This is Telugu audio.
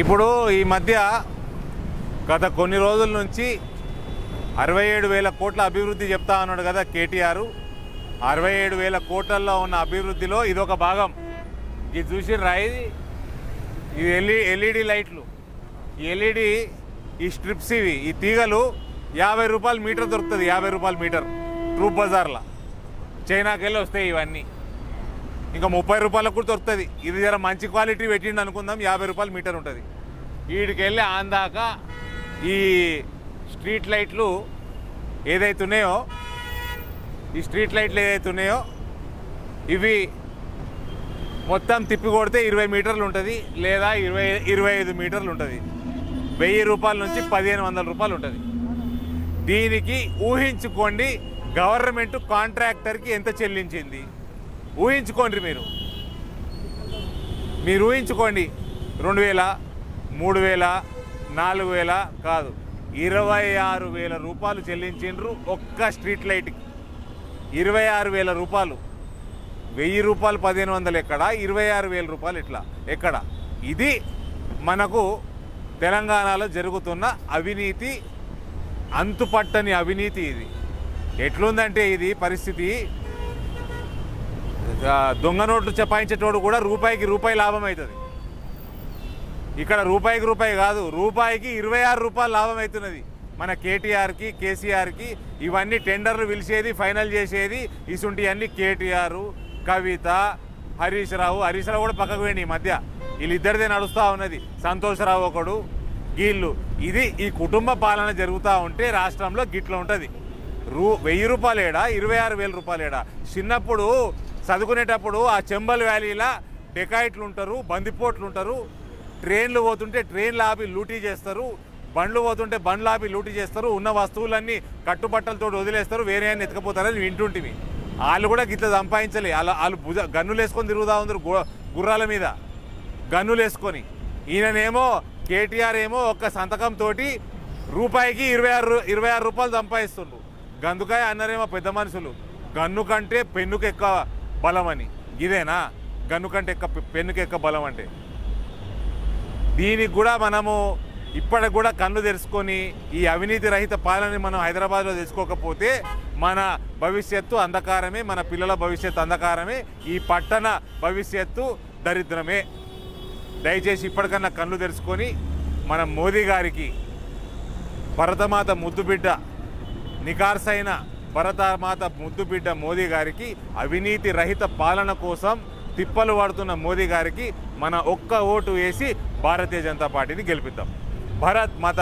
ఇప్పుడు ఈ మధ్య గత కొన్ని రోజుల నుంచి అరవై ఏడు వేల కోట్ల అభివృద్ధి చెప్తా ఉన్నాడు కదా కేటీఆర్. అరవై ఏడు వేల కోట్లలో ఉన్న అభివృద్ధిలో ఇదొక భాగం. ఇది చూసి రాయి ఇది ఎల్ఈ ఎల్ఈడి లైట్లు. ఈ ఎల్ఈడి ఈ స్ట్రిప్స్ ఇవి ఈ తీగలు యాభై రూపాయలు మీటర్ దొరుకుతుంది యాభై రూపాయలు మీటర్. ట్రూప్ బజార్లో. చైనాకి వెళ్ళి వస్తాయి ఇవన్నీ. ఇంకా ముప్పై రూపాయలకు కూడా దొరుకుతుంది. ఇది జర మంచి క్వాలిటీ పెట్టిండు అనుకుందాం యాభై రూపాయలు మీటర్ ఉంటుంది. వీడికి వెళ్ళి ఆందాక ఈ స్ట్రీట్ లైట్లు ఏదైతే ఉన్నాయో ఈ స్ట్రీట్ లైట్లు ఏదైతే ఉన్నాయో ఇవి మొత్తం తిప్పి కొడితే ఇరవై మీటర్లు ఉంటుంది లేదా ఇరవై ఇరవై ఐదు మీటర్లు ఉంటుంది. వెయ్యి రూపాయల నుంచి పదిహేను వందల రూపాయలు ఉంటుంది. దీనికి ఊహించుకోండి గవర్నమెంట్ కాంట్రాక్టర్కి ఎంత చెల్లించింది? ఊహించుకోండి మీరు. మీరు ఊహించుకోండి. రెండు వేల మూడు వేల నాలుగు వేల కాదు. ఇరవై ఆరు వేల రూపాయలు చెల్లించిండ్రు ఒక్క స్ట్రీట్ లైట్కి ఇరవై ఆరు వేల రూపాయలు. వెయ్యి రూపాయలు పదిహేను వందలు ఎక్కడ? ఇరవై ఆరు వేల రూపాయలు ఇట్లా. ఎక్కడ? ఇది మనకు తెలంగాణలో జరుగుతున్న అవినీతి అంతుపట్టని అవినీతి ఇది. ఎట్లుందంటే ఇది పరిస్థితి దొంగ నోట్లు చపాయించేటోడు కూడా రూపాయికి రూపాయి లాభం అవుతుంది ఇక్కడ రూపాయికి రూపాయి కాదు రూపాయికి ఇరవై ఆరు రూపాయలు లాభం అవుతున్నది మన కేటీఆర్కి కేసీఆర్కి ఇవన్నీ టెండర్లు పిలిచేది ఫైనల్ చేసేది ఇసుంటి అన్ని కేటీఆర్ కవిత హరీష్ రావు హరీష్ రావు కూడా పక్కకు పోయింది ఈ మధ్య. వీళ్ళిద్దరిదే నడుస్తూ ఉన్నది. సంతోషరావు ఒకడు వీళ్ళు ఇది ఈ కుటుంబ పాలన జరుగుతూ ఉంటే రాష్ట్రంలో గిట్ల ఉంటుంది. రూ వెయ్యి రూపాయలేడా? ఇరవై ఆరు వేల రూపాయలేడా? చిన్నప్పుడు చదువుకునేటప్పుడు ఆ చెంబల్ వ్యాలీలో డెకాయిట్లు ఉంటారు బందిపోట్లు ఉంటారు ట్రైన్లు పోతుంటే ట్రైన్లు ఆపి లూటీ చేస్తారు బండ్లు పోతుంటే బండ్లు ఆపి లూటీ చేస్తారు ఉన్న వస్తువులన్నీ కట్టుబట్టలతో వదిలేస్తారు వేరే ఆయన ఎత్తుకపోతారని వింటుంటివి వాళ్ళు కూడా గిట్ల సంపాదించలే. వాళ్ళు వాళ్ళు భుజ గన్నులు వేసుకొని తిరుగుతూ ఉన్నారు గు- గుర్రాల మీద. గన్నులు వేసుకొని ఈయననేమో కేటీఆర్ ఏమో ఒక్క సంతకంతో రూపాయికి ఇరవై ఆరు ఇరవై ఆరు రూపాయలు సంపాదిస్తుండ్రు గందుకాయ అన్నారేమో పెద్ద మనుషులు. గన్ను కంటే పెన్నుకు ఎక్కువ బలమని. ఇదేనా? గన్ను కంటే ఎక్కువ పెన్నుకు ఎక్కువ బలం అంటే. దీనికి కూడా మనము ఇప్పటికి కూడా కన్ను తెరుచుకొని ఈ అవినీతి రహిత పాలనని మనం హైదరాబాద్లో తెచ్చుకోకపోతే మన భవిష్యత్తు అంధకారమే మన పిల్లల భవిష్యత్తు అంధకారమే ఈ పట్టణ భవిష్యత్తు దరిద్రమే. దయచేసి ఇప్పటికన్నా కళ్ళు తెరుచుకొని మన మోదీ గారికి భరతమాత ముద్దుబిడ్డ నికార్సైన భరతమాత ముద్దుబిడ్డ మోదీ గారికి అవినీతి రహిత పాలన కోసం తిప్పలు పడుతున్న మోదీ గారికి మన ఒక్క ఓటు వేసి భారతీయ జనతా పార్టీని గెలిపిద్దాం. భరత్ మాత